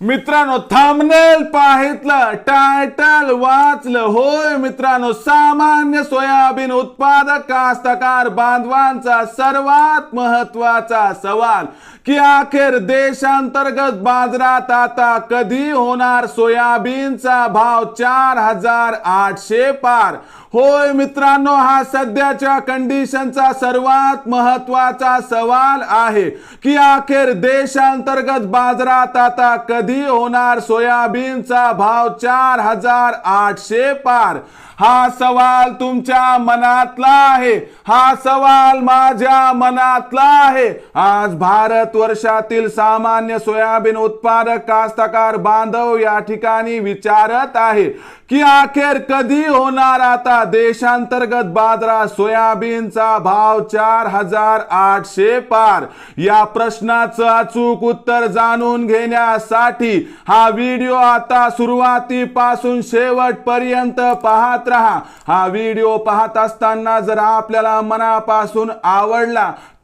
मित्रांनो थांबनेल पाहितलं टायटल वाचलं. होय मित्रांनो सामान्य सोयाबीन उत्पादक कास्तकार बांधवांचा सर्वात महत्त्वाचा सवाल की अखेर देशांतर्गत बाजारात आता कधी होणार सोयाबीनचा भाव चार हजार आठशे पार? होय मित्रांनो हा सध्याच्या कंडिशनचा सर्वात महत्त्वाचा सवाल आहे की अखेर देशांतर्गत बाजारात आता कधी कधी होणार सोयाबीनचा भाव चार हजार आठशे पार? हा सवाल तुमच्या मनातला आहे. हा सवाल माझ्या मनातला आहे. आज भारत वर्षातील सामान्य सोयाबीन उत्पादक कास्तकार बांधव या ठिकाणी विचारत आहे की अखेर कधी होणार आता देशांतर्गत बाजारात सोयाबीनचा भाव चार हजार आठशे पार? या प्रश्नाचं अचूक उत्तर जाणून घेण्यासाठी हा व्हिडिओ आता सुरुवातीपासून शेवटपर्यंत पाहत राहा. हा व्हिडिओ पाहत असताना जर आपल्याला मनापासून आवडला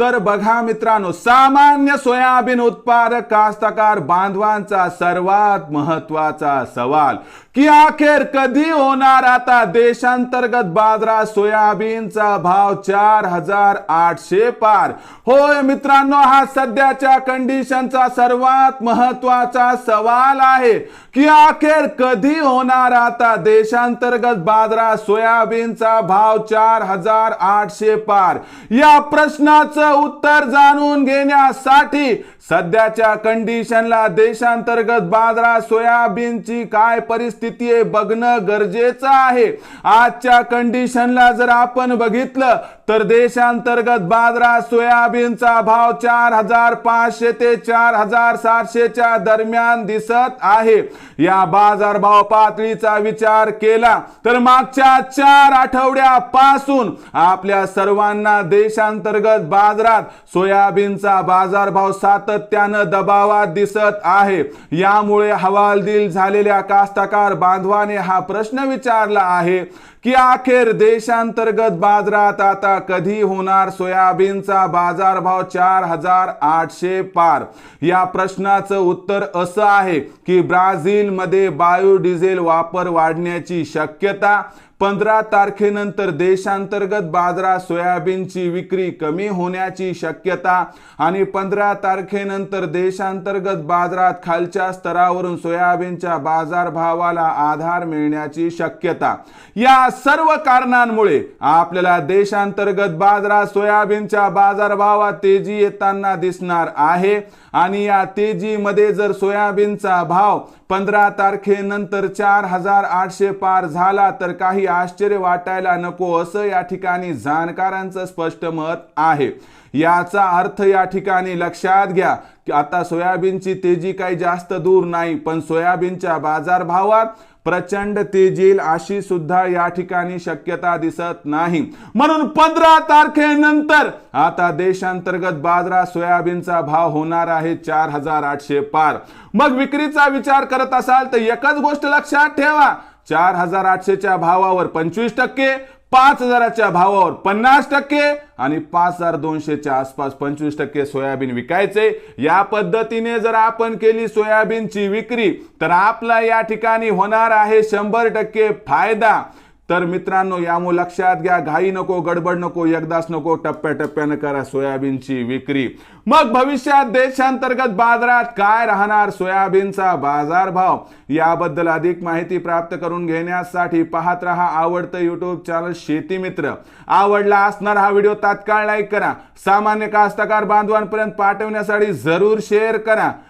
तर बघा मित्रांनो सामान्य सोयाबीन उत्पादक कास्तकार बांधवांचा सर्वात महत्त्वाचा सवाल की अखेर कधी होणार आता देशांतर्गत बाजारात सोयाबीनचा भाव चार हजार आठशे पार? होय मित्रांनो हा सध्याच्या कंडिशनचा सर्वात महत्त्वाचा सवाल आहे की अखेर कधी होणार आता देशांतर्गत बाजारात सोयाबीनचा भाव चार हजार आठशे पार? या प्रश्नाचं उत्तर जाणून घेण्यासाठी सध्याच्या कंडिशनला देशांतर्गत बाजारात सोयाबीनची काय परिस्थिती आहे बघणं गरजेचं आहे. आजच्या कंडिशनला जर आपण बघितलं तर देशांतर्गत बाजारात सोयाबीनचा भाव चार हजार पाचशे ते चार हजार सातशेच्या दरम्यान दिसत आहे. या बाजार भाव पातळीचा विचार केला तर मागच्या चार आठवड्यापासून आपल्या सर्वांना देशांतर्गत बाजार बाजारात सोयाबीनचा बाजारभाव सातत्यानं दबावात दिसत आहे. यामुळे हवालदिल झालेल्या कास्तकार बांधवाने हा प्रश्न विचारला आहे. की अखेर देशांतर्गत बाजारात आता कधी होणार सोयाबीनचा बाजारभाव चार हजार आठशे पार? या प्रश्नाचं उत्तर असं आहे की ब्राझीलमध्ये बायोडिझेल वापर वाढण्याची शक्यता पंधरा तारखेनंतर देशांतर्गत बाजारात सोयाबीनची विक्री कमी होण्याची शक्यता आणि पंधरा तारखेनंतर देशांतर्गत बाजारात खालच्या स्तरावरून सोयाबीनच्या बाजारभावाला आधार मिळण्याची शक्यता. या सर्व कारणांमुळे आपल्याला देशांतर्गत बाजारात सोयाबीनच्या बाजारभावात तेजी येताना दिसणार आहे. आणि या तेजीमध्ये जर सोयाबीनचा भाव पंधरा तारखेनंतर चार हजार आठशे पार झाला तर काही आश्चर्य वाटायला नको असं या ठिकाणी जाणकारांचं स्पष्ट मत आहे. याचा अर्थ या ठिकाणी लक्षात घ्या की आता सोयाबीनची तेजी काही जास्त दूर नाही पण सोयाबीनच्या बाजारभावात प्रचंड तेजील अशी सुद्धा या ठिकाणी शक्यता दिसत नाही. म्हणून पंधरा तारखेनंतर आता देशांतर्गत बाजारात सोयाबीनचा भाव होणार आहे चार हजार आठशे पार. मग विक्रीचा विचार करत असाल तर एकच गोष्ट लक्षात ठेवा चार हजार आठशेच्या भावावर पंचवीस टक्के पाच हजाराच्या भावावर पन्नास टक्के आणि पाच हजार दोनशेच्या आसपास पंचवीस टक्के सोयाबीन विकायचे. या पद्धतीने जर आपण केली सोयाबीनची विक्री तर आपला या ठिकाणी होणार आहे शंभर टक्के फायदा. तर मित्रांनो यामुळे लक्षात घ्या घाई नको गडबड नको एकदाच नको टप्प्याटप्प्यानं करा सोयाबीनची विक्री. मग भविष्यात देशांतर्गत बाजारात काय राहणार? सोयाबीनचा बाजारभाव. याबद्दल अधिक माहिती प्राप्त करून घेण्यासाठी पाहत रहा आवडतं युट्यूब चॅनल शेती मित्र. आवडला असणार हा व्हिडिओ तात्काळ लाईक करा. सामान्य कास्तकार बांधवांपर्यंत पाठवण्यासाठी जरूर शेअर करा.